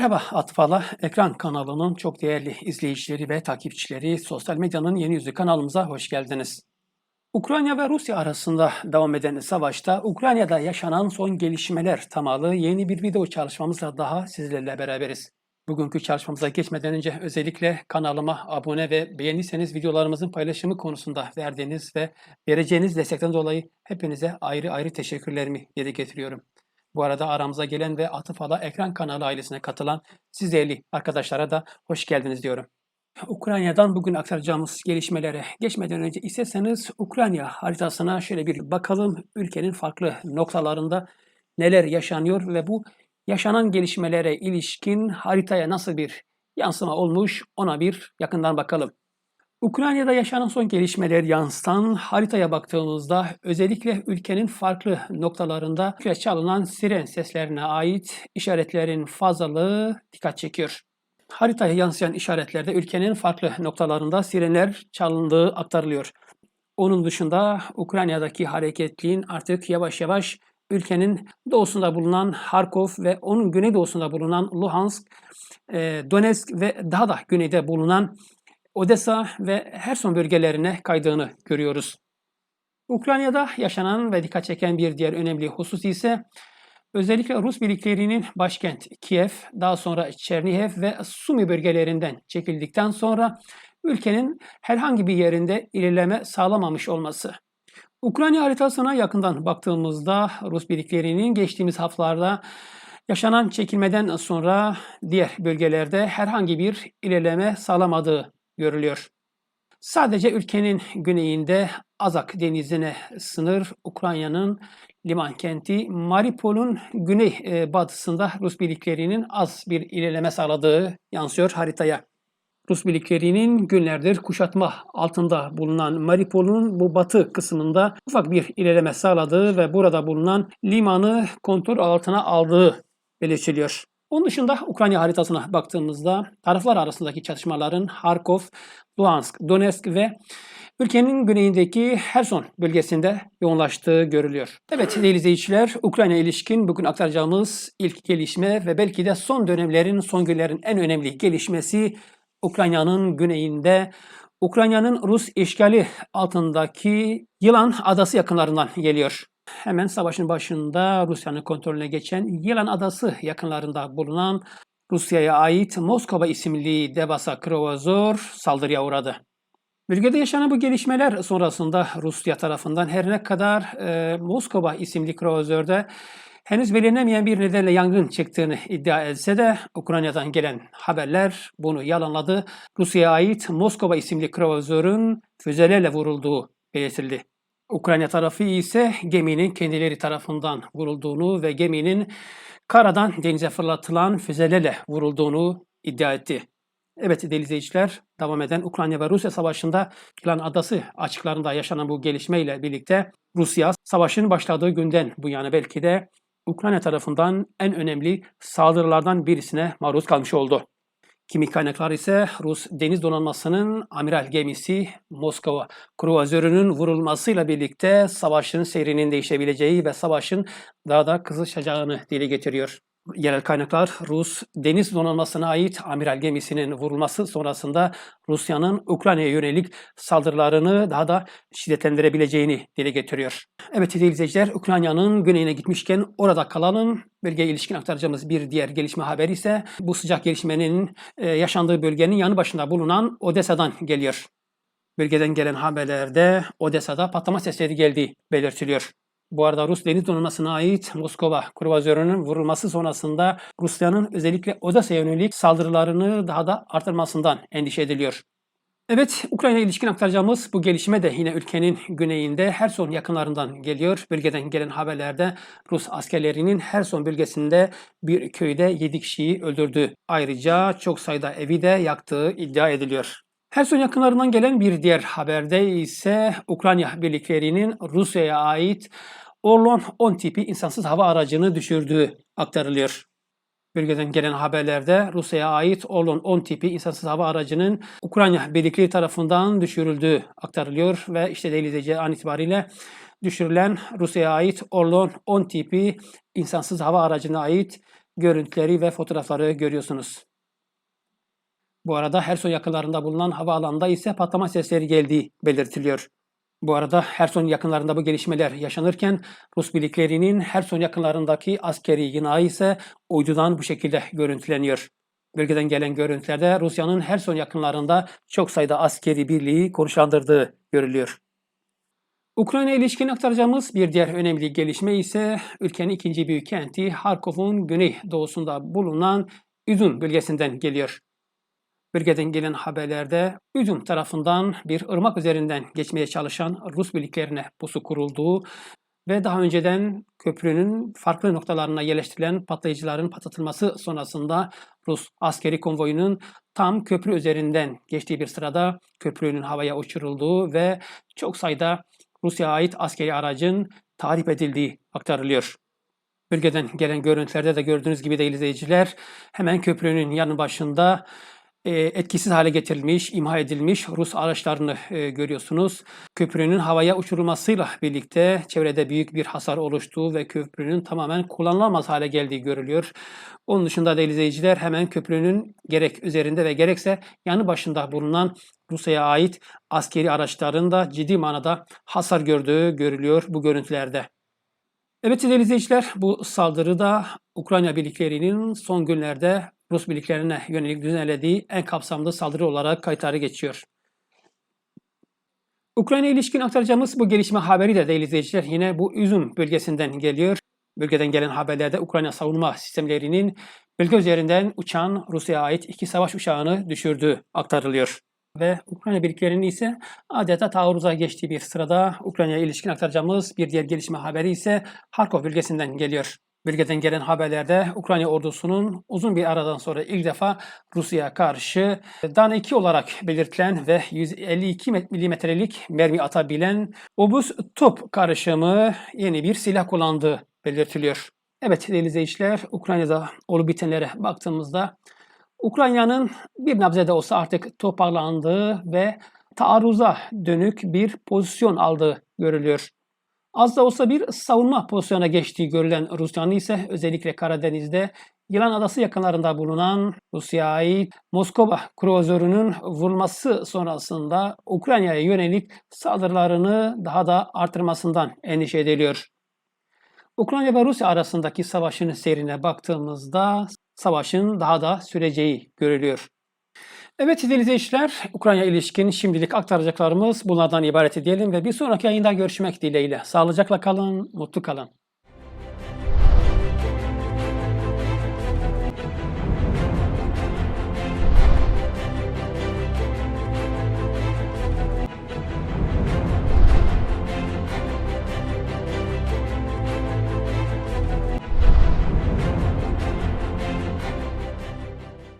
Merhaba Atfala Ekran kanalının çok değerli izleyicileri ve takipçileri sosyal medyanın yeni yüzü kanalımıza hoş geldiniz. Ukrayna ve Rusya arasında devam eden savaşta Ukrayna'da yaşanan son gelişmeler temalı yeni bir video çalışmamızla daha sizlerle beraberiz. Bugünkü çalışmamıza geçmeden önce özellikle kanalıma abone ve beğenirseniz videolarımızın paylaşımı konusunda verdiğiniz ve vereceğiniz destekten dolayı hepinize ayrı ayrı teşekkürlerimi dile getiriyorum. Bu arada aramıza gelen ve Atıfala Ekran kanalı ailesine katılan siz arkadaşlara da hoş geldiniz diyorum. Ukrayna'dan bugün aktaracağımız gelişmelere geçmeden önce isterseniz Ukrayna haritasına şöyle bir bakalım. Ülkenin farklı noktalarında neler yaşanıyor ve bu yaşanan gelişmelere ilişkin haritaya nasıl bir yansıma olmuş ona bir yakından bakalım. Ukrayna'da yaşanan son gelişmeler yansıtan haritaya baktığımızda özellikle ülkenin farklı noktalarında çalınan siren seslerine ait işaretlerin fazlalığı dikkat çekiyor. Haritaya yansıyan işaretlerde ülkenin farklı noktalarında sirenler çalındığı aktarılıyor. Onun dışında Ukrayna'daki hareketliğin artık yavaş yavaş ülkenin doğusunda bulunan Harkov ve onun güneydoğusunda bulunan Luhansk, Donetsk ve daha da güneyde bulunan Odessa ve Herson bölgelerine kaydığını görüyoruz. Ukrayna'da yaşanan ve dikkat çeken bir diğer önemli husus ise özellikle Rus birliklerinin başkent Kiev, daha sonra Çernihiv ve Sumi bölgelerinden çekildikten sonra ülkenin herhangi bir yerinde ilerleme sağlamamış olması. Ukrayna haritasına yakından baktığımızda Rus birliklerinin geçtiğimiz haftalarda yaşanan çekilmeden sonra diğer bölgelerde herhangi bir ilerleme sağlamadığı görülüyor. Sadece ülkenin güneyinde Azak denizine sınır Ukrayna'nın liman kenti Mariupol'un güney e, batısında Rus birliklerinin az bir ilerleme sağladığı yansıyor haritaya. Rus birliklerinin günlerdir kuşatma altında bulunan Mariupol'un bu batı kısmında ufak bir ilerleme sağladığı ve burada bulunan limanı kontrol altına aldığı belirtiliyor. Onun dışında Ukrayna haritasına baktığımızda taraflar arasındaki çatışmaların Harkov, Luhansk, Donetsk ve ülkenin güneyindeki Herson bölgesinde yoğunlaştığı görülüyor. Evet değerli izleyiciler, Ukrayna ilişkin bugün aktaracağımız ilk gelişme ve belki de son dönemlerin, son günlerin en önemli gelişmesi Ukrayna'nın güneyinde Ukrayna'nın Rus işgali altındaki Yılan Adası yakınlarından geliyor. Hemen savaşın başında Rusya'nın kontrolüne geçen Yılan Adası yakınlarında bulunan Rusya'ya ait Moskova isimli devasa kruvazör saldırıya uğradı. Bölgede yaşanan bu gelişmeler sonrasında Rusya tarafından her ne kadar e, Moskova isimli kruvazörde henüz belirlenemeyen bir nedenle yangın çıktığını iddia etse de Ukrayna'dan gelen haberler bunu yalanladı. Rusya'ya ait Moskova isimli kruvazörün füzelerle vurulduğu belirtildi. Ukrayna tarafı ise geminin kendileri tarafından vurulduğunu ve geminin karadan denize fırlatılan füzelerle vurulduğunu iddia etti. Evet değerli izleyiciler, devam eden Ukrayna ve Rusya savaşında Yılan Adası açıklarında yaşanan bu gelişmeyle birlikte Rusya savaşın başladığı günden bu yana belki de Ukrayna tarafından en önemli saldırılardan birisine maruz kalmış oldu. Kimi kaynaklar ise Rus deniz donanmasının amiral gemisi Moskova kruvazörünün vurulmasıyla birlikte savaşın seyrinin değişebileceği ve savaşın daha da kızışacağını dile getiriyor. Yerel kaynaklar Rus deniz donanmasına ait amiral gemisinin vurulması sonrasında Rusya'nın Ukrayna'ya yönelik saldırılarını daha da şiddetlendirebileceğini dile getiriyor. Evet değerli izleyiciler Ukrayna'nın güneyine gitmişken orada kalalım. Bölgeye ilişkin aktaracağımız bir diğer gelişme haberi ise bu sıcak gelişmenin e, yaşandığı bölgenin yanı başında bulunan Odessa'dan geliyor. Bölgeden gelen haberlerde Odessa'da patlama sesleri geldiği belirtiliyor. Bu arada Rus deniz donanmasına ait Moskova kruvazörünün vurulması sonrasında Rusya'nın özellikle Odessa'ya yönelik saldırılarını daha da artırmasından endişe ediliyor. Evet, Ukrayna ilişkin aktaracağımız bu gelişme de yine ülkenin güneyinde Herson yakınlarından geliyor. Bölgeden gelen haberlerde Rus askerlerinin Herson bölgesinde bir köyde 7 kişiyi öldürdü. Ayrıca çok sayıda evi de yaktığı iddia ediliyor. Herson yakınlarından gelen bir diğer haberde ise Ukrayna birliklerinin Rusya'ya ait Orlon 10 tipi insansız hava aracını düşürdüğü aktarılıyor. Bölgeden gelen haberlerde Rusya'ya ait Orlon 10 tipi insansız hava aracının Ukrayna birlikleri tarafından düşürüldüğü aktarılıyor ve işte değerli an itibariyle düşürülen Rusya'ya ait Orlon 10 tipi insansız hava aracına ait görüntüleri ve fotoğrafları görüyorsunuz. Bu arada Herson yakınlarında bulunan havaalanında ise patlama sesleri geldiği belirtiliyor. Bu arada Herson yakınlarında bu gelişmeler yaşanırken Rus birliklerinin Herson yakınlarındaki askeri yinağı ise uydudan bu şekilde görüntüleniyor. Bölgeden gelen görüntülerde Rusya'nın Herson yakınlarında çok sayıda askeri birliği konuşlandırdığı görülüyor. Ukrayna ilişkin aktaracağımız bir diğer önemli gelişme ise ülkenin ikinci büyük kenti Harkov'un güney doğusunda bulunan Üzüm bölgesinden geliyor. Bölgeden gelen haberlerde Üzüm tarafından bir ırmak üzerinden geçmeye çalışan Rus birliklerine pusu kurulduğu ve daha önceden köprünün farklı noktalarına yerleştirilen patlayıcıların patlatılması sonrasında Rus askeri konvoyunun tam köprü üzerinden geçtiği bir sırada köprünün havaya uçurulduğu ve çok sayıda Rusya'ya ait askeri aracın tahrip edildiği aktarılıyor. Bölgeden gelen görüntülerde de gördüğünüz gibi değerli izleyiciler hemen köprünün yanı başında etkisiz hale getirilmiş, imha edilmiş Rus araçlarını e, görüyorsunuz. Köprünün havaya uçurulmasıyla birlikte çevrede büyük bir hasar oluştuğu ve köprünün tamamen kullanılamaz hale geldiği görülüyor. Onun dışında değerli izleyiciler hemen köprünün gerek üzerinde ve gerekse yanı başında bulunan Rusya'ya ait askeri araçların da ciddi manada hasar gördüğü görülüyor bu görüntülerde. Evet değerli izleyiciler bu saldırı da Ukrayna birliklerinin son günlerde Rus birliklerine yönelik düzenlediği en kapsamlı saldırı olarak kayıtları geçiyor. Ukrayna ilişkin aktaracağımız bu gelişme haberi de değerli izleyiciler yine bu Üzüm bölgesinden geliyor. Bölgeden gelen haberlerde Ukrayna savunma sistemlerinin bölge üzerinden uçan Rusya'ya ait iki savaş uçağını düşürdüğü aktarılıyor. Ve Ukrayna birliklerinin ise adeta taarruza geçtiği bir sırada Ukrayna'ya ilişkin aktaracağımız bir diğer gelişme haberi ise Harkov bölgesinden geliyor. Bölgeden gelen haberlerde Ukrayna ordusunun uzun bir aradan sonra ilk defa Rusya'ya karşı Dan 2 olarak belirtilen ve 152 milimetrelik mermi atabilen obus top karışımı yeni bir silah kullandığı belirtiliyor. Evet değerli izleyiciler Ukrayna'da olup bitenlere baktığımızda Ukrayna'nın bir nebze de olsa artık toparlandığı ve taarruza dönük bir pozisyon aldığı görülüyor. Az da olsa bir savunma pozisyona geçtiği görülen Rusya'nın ise özellikle Karadeniz'de Yılan Adası yakınlarında bulunan Rusya'ya ait Moskova kruzörünün vurulması sonrasında Ukrayna'ya yönelik saldırılarını daha da artırmasından endişe ediliyor. Ukrayna ve Rusya arasındaki savaşın seyrine baktığımızda savaşın daha da süreceği görülüyor. Evet değerli izleyiciler, Ukrayna ilişkin şimdilik aktaracaklarımız bunlardan ibaret diyelim ve bir sonraki yayında görüşmek dileğiyle. Sağlıcakla kalın, mutlu kalın.